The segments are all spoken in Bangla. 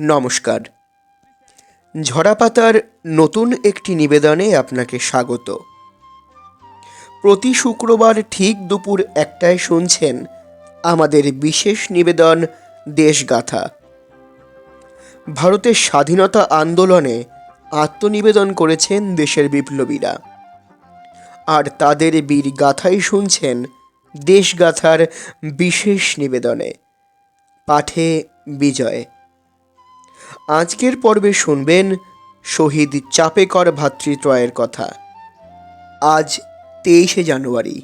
নমস্কার। ঝরাপাতার নতুন একটি নিবেদনে আপনাকে স্বাগত। প্রতি শুক্রবার ঠিক দুপুর একটায় শুনছেন আমাদের বিশেষ নিবেদন দেশগাথা। ভারতের স্বাধীনতা আন্দোলনে আত্মনিবেদন করেছেন দেশের বিপ্লবীরা। আর তাদের বীর গাথাই শুনছেন দেশগাথার বিশেষ নিবেদনে। পাঠে বিজয়। আজকের পর্বে শুনবেন শহীদ চাপেকর ভ্রাতৃত্রয়ের কথা। আজ তেইশে জানুয়ারি।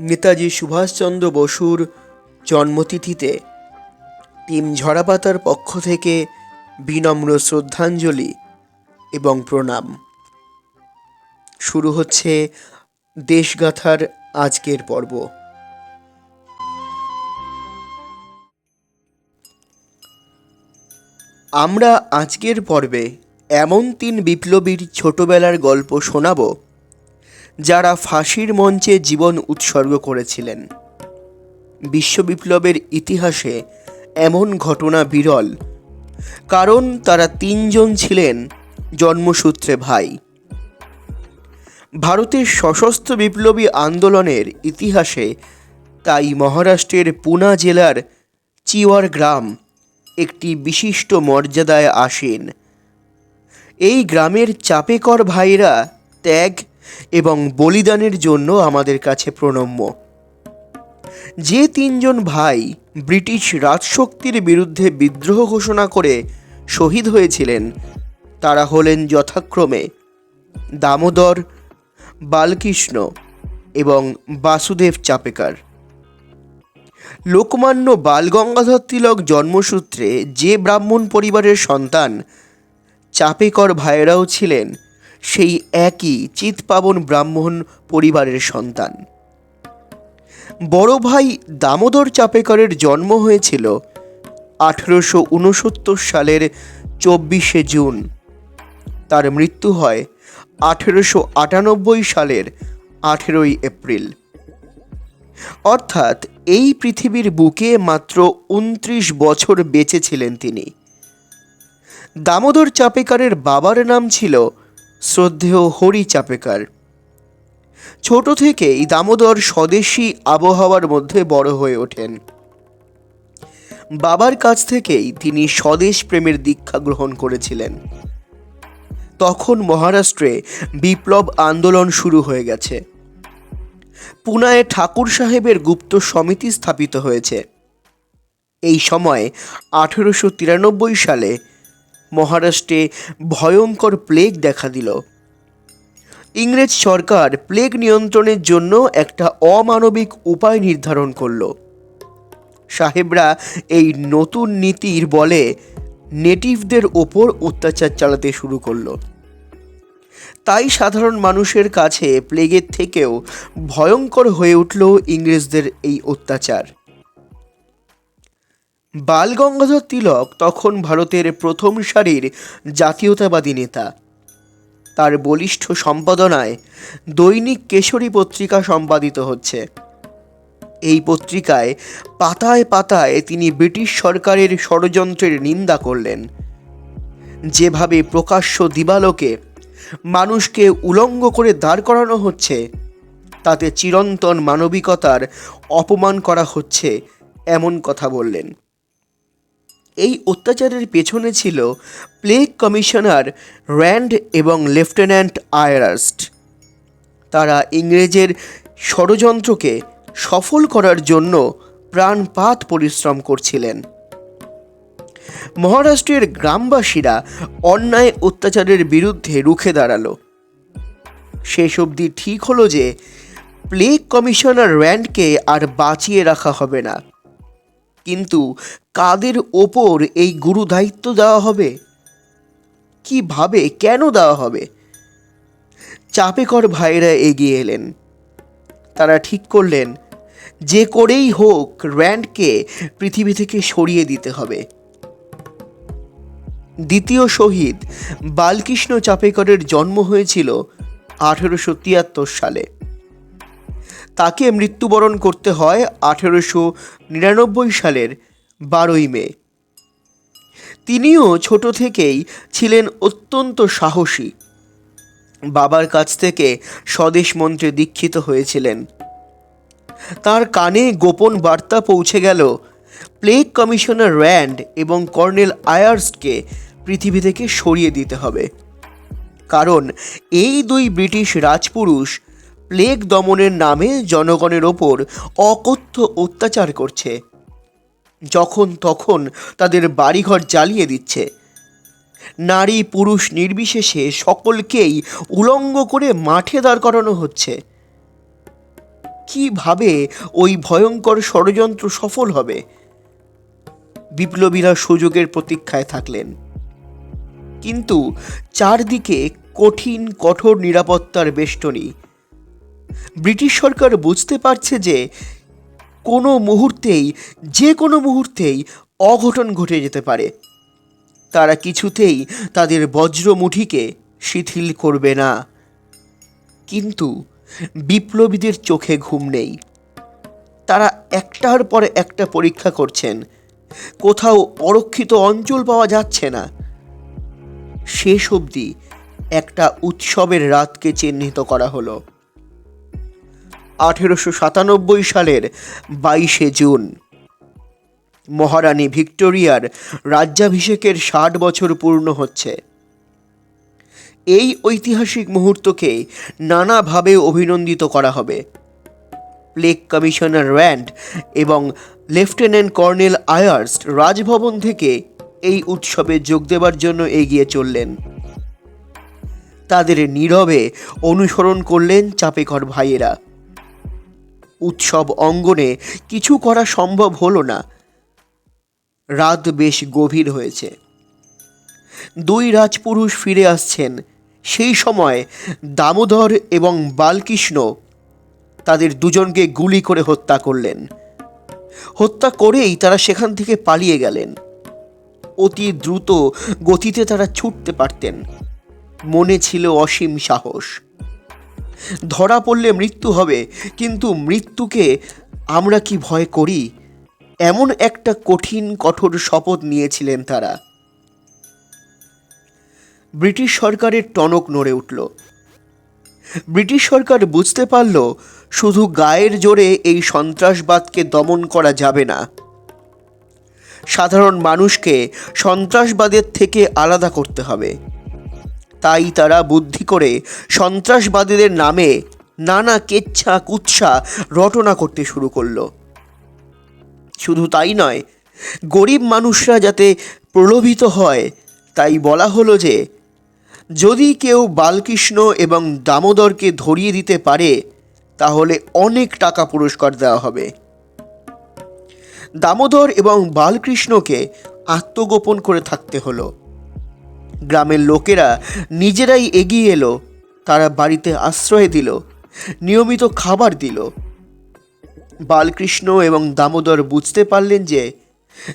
নেতাজি সুভাষচন্দ্র বসুর জন্মতিথিতে টিম ঝরাপাতার পক্ষ থেকে বিনম্র শ্রদ্ধাঞ্জলি এবং প্রণাম। শুরু হচ্ছে দেশগাথার আজকের পর্ব। আমরা আজকের পর্বে এমন তিন বিপ্লবীর ছোটবেলার গল্প শোনাব, যারা ফাঁসির মঞ্চে জীবন উৎসর্গ করেছিলেন। বিশ্ব বিপ্লবের ইতিহাসে এমন ঘটনা বিরল, কারণ তারা তিনজন ছিলেন জন্মসূত্রে ভাই। ভারতের সশস্ত্র বিপ্লবী আন্দোলনের ইতিহাসে তাই মহারাষ্ট্রের পুনা জেলার চিওয়ার গ্রাম একটি বিশিষ্ট মর্যাদায় আসেন। এই গ্রামের চাপেকর ভাইরা ত্যাগ এবং বলিদানের জন্য আমাদের কাছে প্রণম্য। যে তিনজন ভাই ব্রিটিশ রাজশক্তির বিরুদ্ধে বিদ্রোহ ঘোষণা করে শহীদ হয়েছিলেন, তারা হলেন যথাক্রমে দামোদর, বালকৃষ্ণ এবং বাসুদেব চাপেকার। লোকমান্য বালগঙ্গাধর তিলক জন্মসূত্রে যে ব্রাহ্মণ পরিবারের সন্তান, চাপেকর ভাইয়েরাও ছিলেন সেই একই চিৎপাবন ব্রাহ্মণ পরিবারের সন্তান। বড় ভাই দামোদর চাপেকরের জন্ম হয়েছিল আঠেরোশো উনসত্তর সালের চব্বিশে জুন। তার মৃত্যু হয় আঠেরোশো আটানব্বই সালের আঠেরোই এপ্রিল। অর্থাৎ এই পৃথিবীর বুকে মাত্র উনত্রিশ বছর বেঁচে ছিলেন তিনি। দামোদর চাপেকারের বাবার নাম ছিল শ্রদ্ধেয় হরি চাপেকার। ছোট থেকেই দামোদর স্বদেশী আবহাওয়ার মধ্যে বড় হয়ে ওঠেন। বাবার কাছ থেকেই তিনি স্বদেশ প্রেমের দীক্ষা গ্রহণ করেছিলেন। তখন মহারাষ্ট্রে বিপ্লব আন্দোলন শুরু হয়ে গেছে। পুনায় ঠাকুর সাহেবের গুপ্ত সমিতি স্থাপিত হয়েছে। এই সময় আঠেরোশো তিরানব্বই সালে মহারাষ্ট্রে ভয়ঙ্কর প্লেগ দেখা দিল। ইংরেজ সরকার প্লেগ নিয়ন্ত্রণের জন্য একটা অমানবিক উপায় নির্ধারণ করল। সাহেবরা এই নতুন নীতির বলে নেটিভদের ওপর অত্যাচার চালাতে শুরু করল। তাই সাধারণ মানুষের কাছে প্লেগের থেকেও ভয়ঙ্কর হয়ে উঠল ইংরেজদের এই অত্যাচার। বাল গঙ্গাধর তিলক তখন ভারতের প্রথম সারির জাতীয়তাবাদী নেতা। তার বলিষ্ঠ সম্পাদনায় দৈনিক কেশরী পত্রিকা সম্পাদিত হচ্ছে। এই পত্রিকায় পাতায় পাতায় তিনি ব্রিটিশ সরকারের ষড়যন্ত্রের নিন্দা করলেন। যেভাবে প্রকাশ্য দিবালোকে মানুষকে উলঙ্গ করে দাঁড় করানো হচ্ছে। তাতে চিরন্তন মানবিকতার অপমান করা হচ্ছে, এমন কথা বললেন। এই অত্যাচারের পেছনে ছিল প্লেগ কমিশনার র্যান্ড এবং লেফটেন্যান্ট আয়ারাস্ট। তারা ইংরেজের ষড়যন্ত্রকে সফল করার জন্য প্রাণপাত পরিশ্রম করছিলেন। মহারাষ্ট্রের গ্রামবাসীরা অন্যায় অত্যাচারের বিরুদ্ধে রুখে দাঁড়াল। শেষ অবধি ঠিক হলো যে, প্লেগ কমিশনার র্যান্ডকে আর বাঁচিয়ে রাখা হবে না। কিন্তু কাদের ওপর এই গুরু দায়িত্ব দেওয়া হবে? কীভাবে, কেন দেওয়া হবে? চাপেকর ভাইরা এগিয়ে এলেন। তারা ঠিক করলেন, যে করেই হোক র্যান্ডকে পৃথিবী থেকে সরিয়ে দিতে হবে। দ্বিতীয় শহীদ বালকৃষ্ণ চাপেকরের জন্ম হয়েছিল আঠেরোশো তিয়াত্তর সালে। তাকে মৃত্যুবরণ করতে হয় আঠেরোশো নিরানব্বই সালের বারোই মে। তিনিও ছোট থেকেই ছিলেন অত্যন্ত সাহসী। বাবার কাছ থেকে স্বদেশ মন্ত্রে দীক্ষিত হয়েছিলেন। তার কানে গোপন বার্তা পৌঁছে গেল, প্লেগ কমিশনার র্যান্ড এবং কর্নেল আয়ার্সকে পৃথিবী থেকে সরিয়ে দিতে হবে। কারণ এই দুই ব্রিটিশ রাজপুরুষ প্লেগ দমনের নামে জনগণের ওপর অকথ্য অত্যাচার করছে। যখন তখন তাদের বাড়িঘর জ্বালিয়ে দিচ্ছে। নারী পুরুষ নির্বিশেষে সকলকেই উলঙ্গ করে মাঠে দাঁড় করানো হচ্ছে। কীভাবে ওই ভয়ঙ্কর ষড়যন্ত্র সফল হবে? বিপ্লবীরা সুযোগের প্রতীক্ষায় থাকলেন। কিন্তু চারদিকে কঠিন, কঠোর নিরাপত্তার বেষ্টনী। ব্রিটিশ সরকার বুঝতে পারছে যে কোনো মুহূর্তেই, যে কোনো মুহূর্তেই অঘটন ঘটে যেতে পারে। তারা কিছুতেই তাদের বজ্রমুঠিকে শিথিল করবে না। কিন্তু বিপ্লবীদের চোখে ঘুম নেই। তারা একটার পরে একটা পরীক্ষা করছেন। কোথাও অরক্ষিত অঞ্চল পাওয়া যাচ্ছে না। শেষ অবধি একটা উৎসবের রাতকে চিহ্নিত করা হলো। আঠেরোশো সাতানব্বই সালের বাইশে জুন। মহারানী ভিক্টোরিয়ার রাজ্যাভিষেকের ষাট বছর পূর্ণ হচ্ছে। এই ঐতিহাসিক মুহূর্তকে নানাভাবে অভিনন্দিত করা হবে। প্লেগ কমিশনার র্যান্ড এবং লেফটেন্যান্ট কর্নেল আয়ার্স রাজভবন থেকে এই উৎসবে যোগ দেবার জন্য এগিয়ে চললেন। তাদের নীরবে অনুসরণ করলেন চাপেকর ভাইয়েরা। উৎসব অঙ্গনে কিছু করা সম্ভব হলো না। রাত বেশ গভীর হয়েছে। দুই রাজপুরুষ ফিরে আসছেন। সেই সময় দামোদর এবং বালকৃষ্ণ তাদের দুজনকে গুলি করে হত্যা করলেন। হত্যা করেই তারা সেখান থেকে পালিয়ে গেলেন। অতি দ্রুত গতিতে তারা ছুটতে পারতেন। মনে ছিল অসীম সাহস। ধরা পড়লে মৃত্যু হবে, কিন্তু মৃত্যুকে আমরা কি ভয় করি? এমন একটা কঠিন, কঠোর শপথ নিয়েছিলেন তারা। ব্রিটিশ সরকারের টনক নড়ে উঠল। ব্রিটিশ সরকার বুঝতে পারল, শুধু গায়ের জোরে এই সন্ত্রাসবাদকে দমন করা যাবে না। সাধারণ মানুষকে সন্ত্রাসবাদের থেকে আলাদা করতে হবে। তাই তারা বুদ্ধি করে সন্ত্রাসবাদীদের নামে নানা কেচ্ছা কুৎসা রটনা করতে শুরু করল। শুধু তাই নয়, গরিব মানুষরা যাতে প্রলোভিত হয়, তাই বলা হলো যে, যদি কেউ বালকৃষ্ণ এবং দামোদরকে ধরিয়ে দিতে পারে, তাহলে অনেক টাকা পুরস্কার দেওয়া হবে। দামোদর এবং বালকৃষ্ণকে আত্মগোপন করে থাকতে হলো। গ্রামের লোকেরা নিজেরাই এগিয়ে এলো, তারা বাড়িতে আশ্রয় দিল, নিয়মিত খাবার দিল। বালকৃষ্ণ এবং দামোদর বুঝতে পারলেন যে,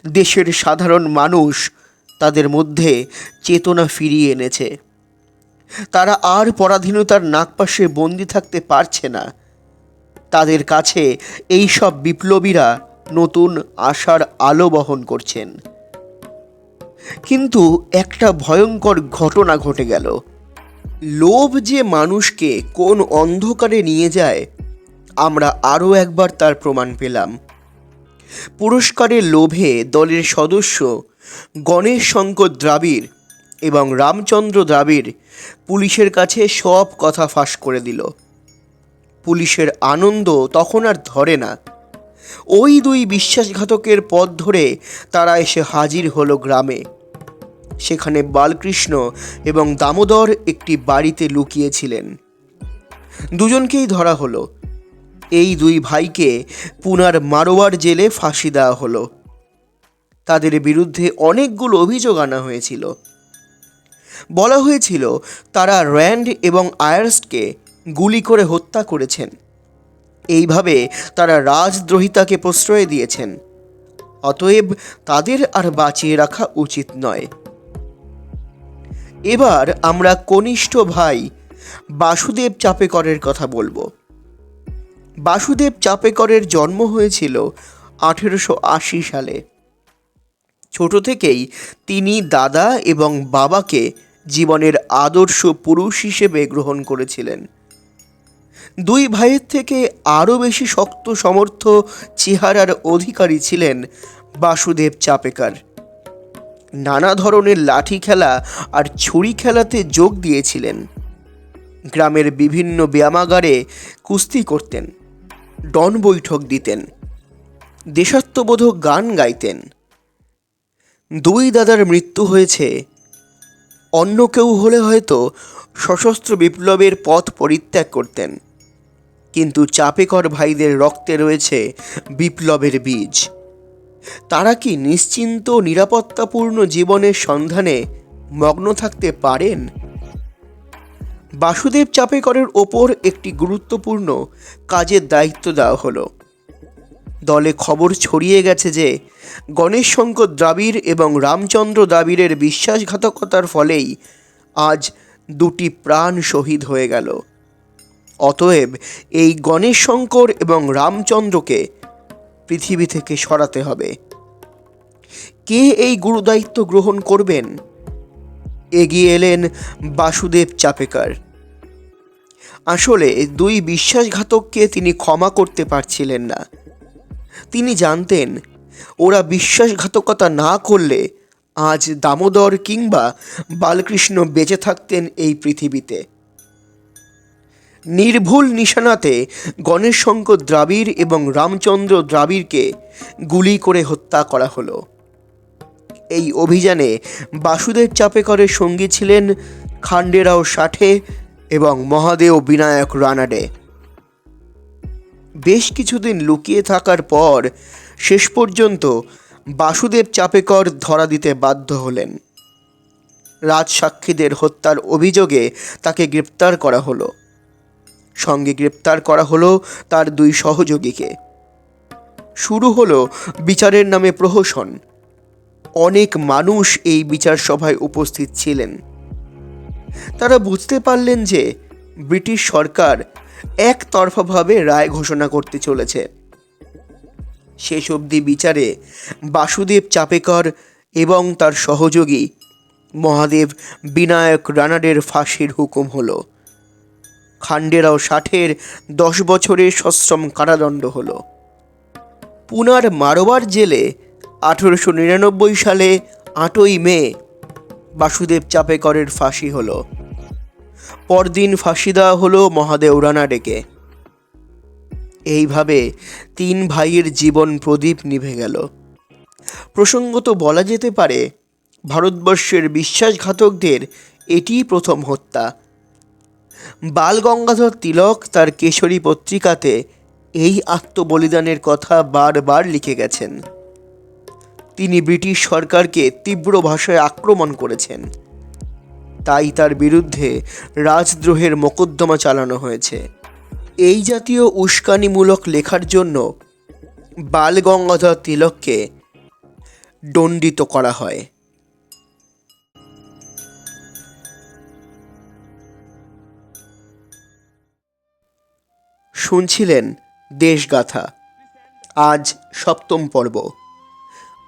দেশের সাধারণ মানুষ তাদের মধ্যে চেতনা ফিরিয়ে এনেছে। তারা আর পরাধীনতার নাগপাশে বন্দি থাকতে পারছে না। তাদের কাছে এই সব বিপ্লবীরা নতুন আশার আলো বহন করছেন। কিন্তু একটা ভয়ঙ্কর ঘটনা ঘটে গেল। লোভ যে মানুষকে কোন অন্ধকারে নিয়ে যায়, আমরা আরও একবার তার প্রমাণ পেলাম। পুরস্কারের লোভে দলের সদস্য গণেশ শঙ্কর দ্রাবিড় এবং রামচন্দ্র দ্রাবিড় পুলিশের কাছে সব কথা ফাঁস করে দিল। পুলিশের আনন্দ তখন আর ধরে না। ওই দুই বিশ্বাসঘাতকের পথ ধরে তারা এসে হাজির হলো গ্রামে। সেখানে বালকৃষ্ণ এবং দামোদর একটি বাড়িতে লুকিয়েছিলেন। দুজনকেই ধরা হলো। এই দুই ভাইকে পুনার মারোয়ার জেলে ফাঁসি দেওয়া হলো। তাদের বিরুদ্ধে অনেকগুলো অভিযোগ আনা হয়েছিল। বলা হয়েছিল, তারা র্যান্ড এবং আয়ার্সকে গুলি করে হত্যা করেছেন। এইভাবে তারা রাজদ্রোহিতাকে প্রশ্রয় দিয়েছেন। অতএব তাদের আর বাঁচিয়ে রাখা উচিত নয়। এবার আমরা কনিষ্ঠ ভাই বাসুদেব চাপেকরের কথা বলব। বাসুদেব চাপেকরের জন্ম হয়েছিল আঠেরোশো আশি সালে। ছোট থেকেই তিনি দাদা এবং বাবাকে জীবনের আদর্শ পুরুষ হিসেবে গ্রহণ করেছিলেন। দুই ভাইয়ের থেকে আরও বেশি শক্ত, সমর্থ চেহারার অধিকারী ছিলেন বাসুদেব চাপেকার। নানা ধরনের লাঠি খেলা আর ছুরি খেলাতে যোগ দিয়েছিলেন। গ্রামের বিভিন্ন ব্যায়ামাগারে কুস্তি করতেন, ডন বৈঠক দিতেন, দেশাত্মবোধক গান গাইতেন। দুই দাদার মৃত্যু হয়েছে, অন্য কেউ হলে হয়তো সশস্ত্র বিপ্লবের পথ পরিত্যাগ করতেন। কিন্তু চাপেকর ভাইদের রক্তে রয়েছে বিপ্লবের বীজ। তারা কি নিশ্চিন্ত নিরাপত্তাপূর্ণ জীবনের সন্ধানে মগ্ন থাকতে পারেন? বাসুদেব চাপেকরের ওপর একটি গুরুত্বপূর্ণ কাজের দায়িত্ব দেওয়া হলো। দলে খবর ছড়িয়ে গেছে যে, গণেশ শঙ্কর দ্রাবিড় এবং রামচন্দ্র দ্রাবিড়ের বিশ্বাসঘাতকতার ফলেই আজ দুটি প্রাণ শহীদ হয়ে গেল। অতএব এই গণেশ শঙ্কর এবং রামচন্দ্রকে পৃথিবী থেকে সরাতে হবে। কে এই গুরুদায়িত্ব গ্রহণ করবেন? এগিয়ে এলেন বাসুদেব চাপেকার। আসলে দুই বিশ্বাসঘাতককে তিনি ক্ষমা করতে পারছিলেন না। তিনি জানতেন, ওরা বিশ্বাসঘাতকতা না করলে আজ দামোদর কিংবা বালকৃষ্ণ বেঁচে থাকতেন এই পৃথিবীতে। নির্ভুল নিশানাতে গণেশ শঙ্কর দ্রাবিড় এবং রামচন্দ্র দ্রাবিড়কে গুলি করে হত্যা করা হলো। এই অভিযানে বাসুদেব চাপেকরের সঙ্গী ছিলেন খান্ডেরাও ষাঠে এবং মহাদেও বিনায়ক রানাডে। বেশ কিছুদিন লুকিয়ে থাকার পর শেষ পর্যন্ত বাসুদেব চাপেকর ধরা দিতে বাধ্য হলেন। রাজসাক্ষীদের হত্যার অভিযোগে তাকে গ্রেপ্তার করা হলো। সঙ্গে গ্রেপ্তার করা হলো তার দুই সহযোগীকে। শুরু হলো বিচারের নামে প্রহসন। অনেক মানুষ এই বিচার সভায় উপস্থিত ছিলেন। তারা বুঝতে পারলেন যে ব্রিটিশ সরকার একতরফাভাবে রায় ঘোষণা করতে চলেছে। শেষ অবধি বিচারে বাসুদেব চাপেকর এবং তার সহযোগী মহাদেব বিনায়ক রানাডের ফাঁসির হুকুম হলো। খান্ডেরাও ষাটের দশ বছরের সশ্রম কারাদণ্ড হল। পুনার মারোয়ার জেলে আঠেরোশো নিরানব্বই সালে আটই মে বাসুদেব চাপেকরের ফাঁসি হলো। পরদিন ফাঁসি দেওয়া হলো মহাদেব রানা ডেকে এইভাবে তিন ভাইয়ের জীবন প্রদীপ নিভে গেল। প্রসঙ্গত বলা যেতে পারে, ভারতবর্ষের বিশ্বাসঘাতকদের এটিই প্রথম হত্যা। বাল গঙ্গাধর তিলক তার কেশরী পত্রিকাতে এই আত্মবলিদানের কথা বারবার লিখে গেছেন। তিনি ব্রিটিশ সরকারকে তীব্র ভাষায় আক্রমণ করেছেন। তাই তার বিরুদ্ধে রাজদ্রোহের মোকদ্দমা চালানো হয়েছে। এই জাতীয় উস্কানিমূলক লেখার জন্য বাল গঙ্গাধর তিলককে দণ্ডিত করা হয়। শুনছিলেন দেশগাথা। আজ সপ্তম পর্ব।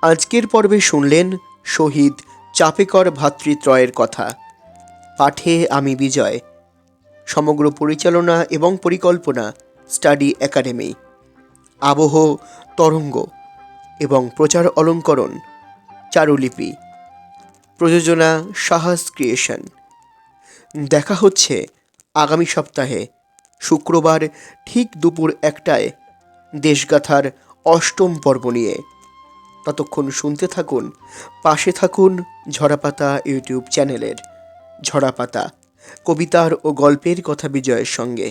আজকের পর্বে শুনলেন শহীদ চাপেকর ভাতৃত্রয়ের কথা। পাঠে আমি বিজয়। সমগ্র পরিচালনা এবং পরিকল্পনা স্টাডি একাডেমি। আবহ, তরঙ্গ এবং প্রচার অলঙ্করণ, চারুলিপি। প্রযোজনা সাহস ক্রিয়েশন। দেখা হচ্ছে আগামী সপ্তাহে। শুক্রবার ঠিক দুপুর একটায় দেশগাথার অষ্টম পর্ব নিয়ে। ততক্ষণ শুনতে থাকুন, পাশে থাকুন ঝরাপাতা ইউটিউব চ্যানেলের ঝরাপাতা, কবিতার ও গল্পের কথা বিজয়ের সঙ্গে।